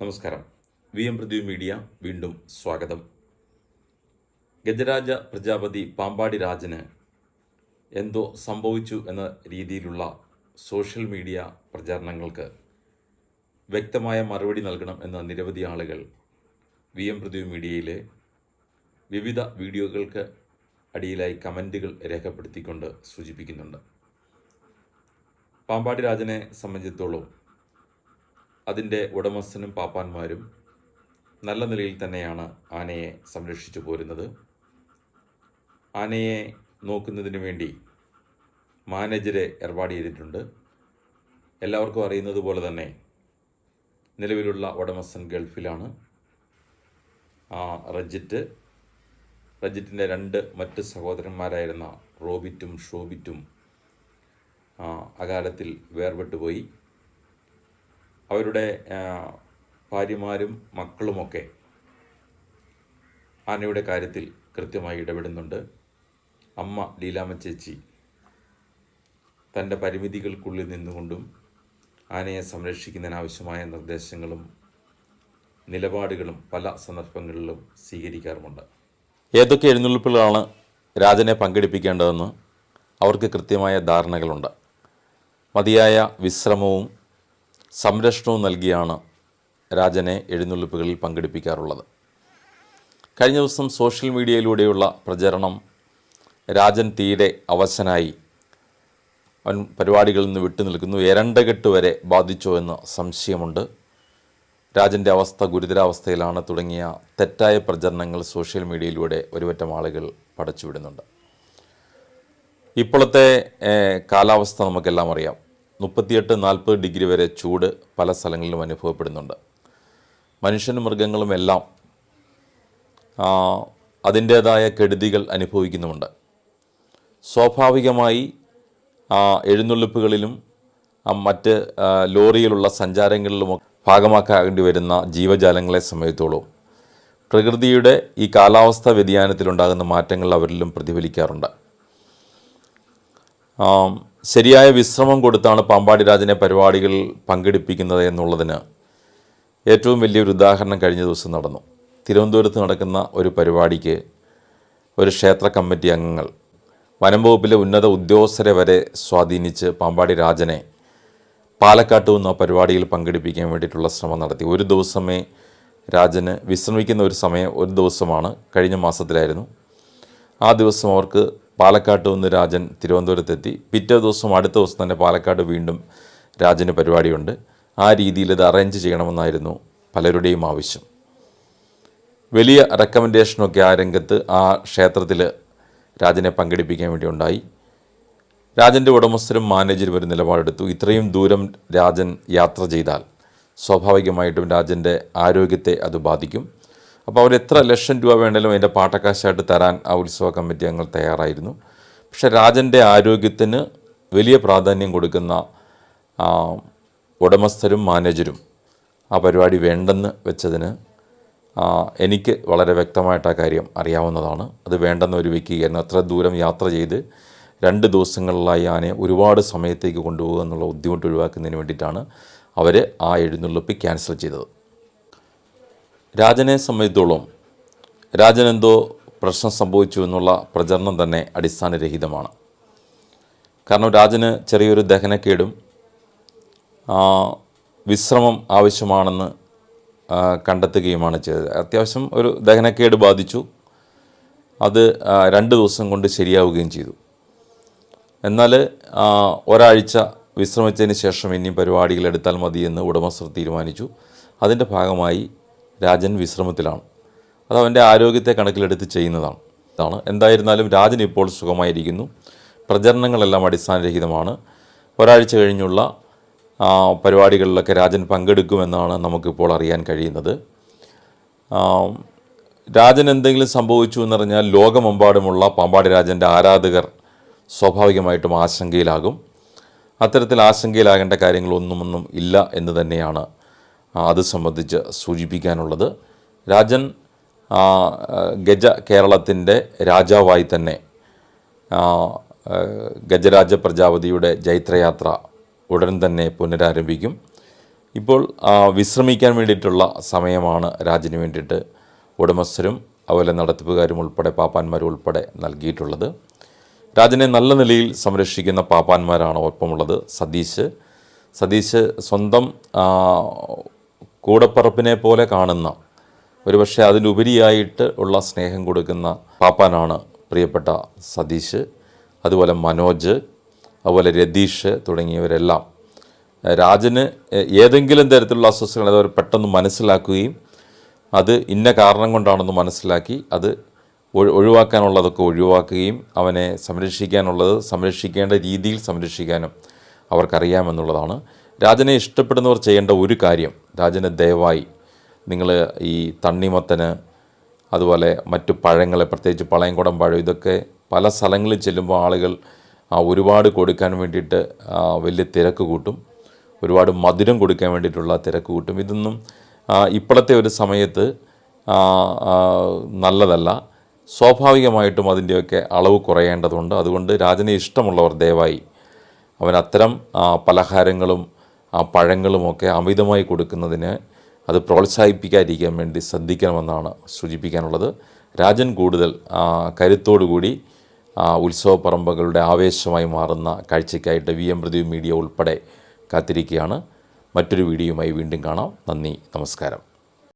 നമസ്കാരം. V M Prithvi media വീണ്ടും സ്വാഗതം. ഗജരാജ പ്രജാപതി പാമ്പാടി രാജന് എന്തോ സംഭവിച്ചു എന്ന രീതിയിലുള്ള സോഷ്യൽ മീഡിയ പ്രചാരണങ്ങൾക്ക് വ്യക്തമായ മറുപടി നൽകണം എന്ന നിരവധി ആളുകൾ വി എം പൃഥ്വി മീഡിയയിലെ വിവിധ വീഡിയോകൾക്ക് അടിയിലായി കമന്റുകൾ രേഖപ്പെടുത്തിക്കൊണ്ട് സൂചിപ്പിക്കുന്നുണ്ട്. പാമ്പാടി രാജനെ സംബന്ധിച്ചിടത്തോളം അതിന്റെ ഉടമസ്ഥനും പാപ്പാന്മാരും നല്ല നിലയിൽ തന്നെയാണ് ആനയെ സംരക്ഷിച്ചു പോരുന്നത്. ആനയെ നോക്കുന്നതിന് വേണ്ടി മാനേജരെ ഏർപ്പാട് ചെയ്തിട്ടുണ്ട്. എല്ലാവർക്കും അറിയുന്നത് പോലെ തന്നെ നിലവിലുള്ള ഉടമസ്ഥൻ ഗൾഫിലാണ്. ആ, റജിറ്റ് റജിറ്റിന്റെ രണ്ട് മറ്റ് സഹോദരന്മാരായിരുന്ന റോബിറ്റും ഷോബിറ്റും അകാലത്തിൽ വേർപെട്ടുപോയി. അവരുടെ ഭാര്യമാരും മക്കളുമൊക്കെ ആനയുടെ കാര്യത്തിൽ കൃത്യമായി ഇടപെടുന്നുണ്ട്. അമ്മ ലീലാമ്മ ചേച്ചി തന്റെ പരിമിതികൾക്കുള്ളിൽ നിന്നുകൊണ്ടും ആനയെ സംരക്ഷിക്കുന്നതിനാവശ്യമായ നിർദ്ദേശങ്ങളും നിലപാടുകളും പല സന്ദർഭങ്ങളിലും സ്വീകരിക്കാറുമുണ്ട്. ഏതൊക്കെ എഴുന്നള്ളിപ്പുകളാണ് രാജനെ പങ്കെടുപ്പിക്കേണ്ടതെന്ന് അവർക്ക് കൃത്യമായ ധാരണകളുണ്ട്. മതിയായ വിശ്രമവും സംരക്ഷണവും നൽകിയാണ് രാജനെ എഴുന്നള്ളിപ്പുകളിൽ പങ്കെടുപ്പിക്കാറുള്ളത്. കഴിഞ്ഞ ദിവസം സോഷ്യൽ മീഡിയയിലൂടെയുള്ള പ്രചരണം രാജൻ തീരെ അവശനായി അവൻ പരിപാടികളിൽ നിന്ന് വിട്ടുനിൽക്കുന്നു എരണ്ടകെട്ട് വരെ ബാധിച്ചോ എന്ന് സംശയമുണ്ട്. രാജന്റെ അവസ്ഥ ഗുരുതരാവസ്ഥയിലാണ് തുടങ്ങിയ തെറ്റായ പ്രചരണങ്ങൾ സോഷ്യൽ മീഡിയയിലൂടെ ഒരുപറ്റം ആളുകൾ പടച്ചുവിടുന്നുണ്ട്. ഇപ്പോഴത്തെ കാലാവസ്ഥ നമുക്കെല്ലാം അറിയാം. മുപ്പത്തിയെട്ട് നാൽപ്പത് ഡിഗ്രി വരെ ചൂട് പല സ്ഥലങ്ങളിലും അനുഭവപ്പെടുന്നുണ്ട്. മനുഷ്യനും മൃഗങ്ങളും എല്ലാം അതിന്റേതായ കെടുതികൾ അനുഭവിക്കുന്നുമുണ്ട്. സ്വാഭാവികമായി എഴുന്നള്ളിപ്പുകളിലും മറ്റ് ലോറിയിലുള്ള സഞ്ചാരങ്ങളിലും ഭാഗമാക്കേണ്ടി വരുന്ന ജീവജാലങ്ങളെ സംബന്ധിച്ചോളം പ്രകൃതിയുടെ ഈ കാലാവസ്ഥാ വ്യതിയാനത്തിലുണ്ടാകുന്ന മാറ്റങ്ങൾ അവരിലും പ്രതിഫലിക്കാറുണ്ട്. ശരിയായ വിശ്രമം കൊടുത്താണ് പാമ്പാടി രാജനെ പരിപാടികളിൽ പങ്കെടുപ്പിക്കുന്നത് എന്നുള്ളതിന് ഏറ്റവും വലിയൊരു ഉദാഹരണം കഴിഞ്ഞ ദിവസം നടന്നു. തിരുവനന്തപുരത്ത് നടക്കുന്ന ഒരു പരിപാടിക്ക് ഒരു ക്ഷേത്ര കമ്മിറ്റി അംഗങ്ങൾ വനം വകുപ്പിലെ ഉന്നത ഉദ്യോഗസ്ഥരെ വരെ സ്വാധീനിച്ച് പാമ്പാടി രാജനെ പാലക്കാട്ട് നിന്ന് ആ പരിപാടിയിൽ പങ്കെടുപ്പിക്കാൻ വേണ്ടിയിട്ടുള്ള ശ്രമം നടത്തി. ഒരു ദിവസമേ രാജന് വിശ്രമിക്കുന്ന ഒരു സമയം ഒരു ദിവസമാണ്. കഴിഞ്ഞ മാസത്തിലായിരുന്നു. ആ ദിവസം അവർക്ക് പാലക്കാട്ട് നിന്ന് രാജൻ തിരുവനന്തപുരത്തെത്തി. പിറ്റേ ദിവസം അടുത്ത ദിവസം തന്നെ പാലക്കാട് വീണ്ടും രാജന് പരിപാടിയുണ്ട്. ആ രീതിയിൽ ഇത് അറേഞ്ച് ചെയ്യണമെന്നായിരുന്നു പലരുടെയും ആവശ്യം. വലിയ റെക്കമെൻഡേഷനൊക്കെ ആ രംഗത്ത് ആ ക്ഷേത്രത്തിൽ രാജനെ പങ്കെടുപ്പിക്കാൻ വേണ്ടി ഉണ്ടായി. രാജന്റെ ഉടമസ്ഥരും മാനേജരും ഒരു നിലപാടെടുത്തു. ഇത്രയും ദൂരം രാജൻ യാത്ര ചെയ്താൽ സ്വാഭാവികമായിട്ടും രാജന്റെ ആരോഗ്യത്തെ അത് ബാധിക്കും. അപ്പോൾ അവർ എത്ര ലക്ഷം രൂപ വേണേലും അതിന്റെ പാട്ടക്കാശായിട്ട് തരാൻ ആ ഉത്സവ കമ്മിറ്റി അംഗങ്ങൾ തയ്യാറായിരുന്നു. പക്ഷേ രാജന്റെ ആരോഗ്യത്തിന് വലിയ പ്രാധാന്യം കൊടുക്കുന്ന ഉടമസ്ഥരും മാനേജരും ആ പരിപാടി വേണ്ടെന്ന് വെച്ചതിന് എനിക്ക് വളരെ വ്യക്തമായിട്ട് ആ കാര്യം അറിയാവുന്നതാണ്. അത് വേണ്ടെന്ന് ഒരു വ്യക്തിയായിരുന്നു അത്ര ദൂരം യാത്ര ചെയ്ത് രണ്ട് ദിവസങ്ങളിലായി ആനെ ഒരുപാട് സമയത്തേക്ക് കൊണ്ടുപോകുക എന്നുള്ള ബുദ്ധിമുട്ട് ഒഴിവാക്കുന്നതിന് വേണ്ടിയിട്ടാണ് അവർ ആ എഴുന്നള്ളിപ്പ് ക്യാൻസൽ ചെയ്തത്. രാജനെ സംബന്ധിച്ചോളം രാജനെന്തോ പ്രശ്നം സംഭവിച്ചു എന്നുള്ള പ്രചരണം തന്നെ അടിസ്ഥാനരഹിതമാണ്. കാരണം രാജന് ചെറിയൊരു ദഹനക്കേടും വിശ്രമം ആവശ്യമാണെന്ന് കണ്ടെത്തുകയുമാണ് ചെയ്തത്. അത്യാവശ്യം ഒരു ദഹനക്കേട് ബാധിച്ചു. അത് രണ്ട് ദിവസം കൊണ്ട് ശരിയാവുകയും ചെയ്തു. എന്നാൽ ഒരാഴ്ച വിശ്രമിച്ചതിന് ശേഷം ഇനിയും പരിപാടികൾ എടുത്താൽ മതിയെന്ന് ഉടമസ്ഥർ തീരുമാനിച്ചു. അതിന്റെ ഭാഗമായി രാജൻ വിശ്രമത്തിലാണ്. അത് അവന്റെ ആരോഗ്യത്തെ കണക്കിലെടുത്ത് ചെയ്യുന്നതാണ്. ഇതാണ്. എന്തായിരുന്നാലും രാജൻ ഇപ്പോൾ സുഖമായിരിക്കുന്നു. പ്രചരണങ്ങളെല്ലാം അടിസ്ഥാനരഹിതമാണ്. ഒരാഴ്ച കഴിഞ്ഞുള്ള പരിപാടികളിലൊക്കെ രാജൻ പങ്കെടുക്കുമെന്നാണ് നമുക്കിപ്പോൾ അറിയാൻ കഴിയുന്നത്. രാജൻ എന്തെങ്കിലും സംഭവിച്ചു എന്ന് പറഞ്ഞാൽ ലോകമെമ്പാടുമുള്ള പാമ്പാടി രാജന്റെ ആരാധകർ സ്വാഭാവികമായിട്ടും ആശങ്കയിലാകും. അത്തരത്തിൽ ആശങ്കയിലാകേണ്ട കാര്യങ്ങളൊന്നുമൊന്നും ഇല്ല എന്ന് തന്നെയാണ് അത് സംബന്ധിച്ച് സൂചിപ്പിക്കാനുള്ളത്. രാജൻ ഗജ കേരളത്തിന്റെ രാജാവായി തന്നെ ഗജരാജ പ്രജാപതിയുടെ ജൈത്രയാത്ര ഉടൻ തന്നെ പുനരാരംഭിക്കും. ഇപ്പോൾ വിശ്രമിക്കാൻ വേണ്ടിയിട്ടുള്ള സമയമാണ് രാജന് വേണ്ടിയിട്ട് ഉടമസ്ഥരും അതുപോലെ നടത്തിപ്പുകാരും ഉൾപ്പെടെ പാപ്പാന്മാരും ഉൾപ്പെടെ നൽകിയിട്ടുള്ളത്. രാജനെ നല്ല നിലയിൽ സംരക്ഷിക്കുന്ന പാപ്പാന്മാരാണ് ഒപ്പമുള്ളത് സതീശ്. സതീശ് സ്വന്തം കൂടപ്പറപ്പിനെ പോലെ കാണുന്ന ഒരുപക്ഷെ അതിലുപരിയായിട്ട് ഉള്ള സ്നേഹം കൊടുക്കുന്ന പാപ്പാനാണ് പ്രിയപ്പെട്ട സതീഷ് അതുപോലെ മനോജ് അതുപോലെ രതീഷ് തുടങ്ങിയവരെല്ലാം. രാജന് ഏതെങ്കിലും തരത്തിലുള്ള അസ്വസ്ഥകൾ അവർ പെട്ടെന്ന് മനസ്സിലാക്കുകയും അത് ഇന്ന കാരണം കൊണ്ടാണെന്ന് മനസ്സിലാക്കി അത് ഒഴി- ഒഴിവാക്കാനുള്ളതൊക്കെ ഒഴിവാക്കുകയും അവനെ സംരക്ഷിക്കാനുള്ളത് സംരക്ഷിക്കേണ്ട രീതിയിൽ സംരക്ഷിക്കാനും അവർക്കറിയാമെന്നുള്ളതാണ്. രാജനെ ഇഷ്ടപ്പെടുന്നവർ ചെയ്യേണ്ട ഒരു കാര്യം രാജനെ ദയവായി നിങ്ങൾ ഈ തണ്ണിമത്തന് അതുപോലെ മറ്റു പഴങ്ങളെ പ്രത്യേകിച്ച് പളയംകുടം പഴം ഇതൊക്കെ പല സ്ഥലങ്ങളിൽ ചെല്ലുമ്പോൾ ആളുകൾ ഒരുപാട് കൊടുക്കാൻ വേണ്ടിയിട്ട് വലിയ തിരക്ക് കൂട്ടും. ഒരുപാട് മധുരം കൊടുക്കാൻ വേണ്ടിയിട്ടുള്ള തിരക്ക് കൂട്ടും. ഇതൊന്നും ഇപ്പോഴത്തെ ഒരു സമയത്ത് നല്ലതല്ല. സ്വാഭാവികമായിട്ടും അതിന്റെയൊക്കെ അളവ് കുറയേണ്ടതുണ്ട്. അതുകൊണ്ട് രാജനെ ഇഷ്ടമുള്ളവർ ദയവായി അവൻ അത്തരം പലഹാരങ്ങളും ആ, പഴങ്ങളുമൊക്കെ അമിതമായി കൊടുക്കുന്നതിന് അത് പ്രോത്സാഹിപ്പിക്കാതിരിക്കാൻ വേണ്ടി ശ്രദ്ധിക്കണമെന്നാണ് സൂചിപ്പിക്കാനുള്ളത്. രാജൻ കൂടുതൽ കരുത്തോടുകൂടി ഉത്സവ ഉത്സവപ്പറമ്പുകളുടെ ആവേശമായി മാറുന്ന കാഴ്ചയ്ക്കായിട്ട് വി എം പ്രദീപ് മീഡിയ ഉൾപ്പെടെ കാത്തിരിക്കുകയാണ്. മറ്റൊരു വീഡിയോയുമായി വീണ്ടും കാണാം. നന്ദി നമസ്കാരം.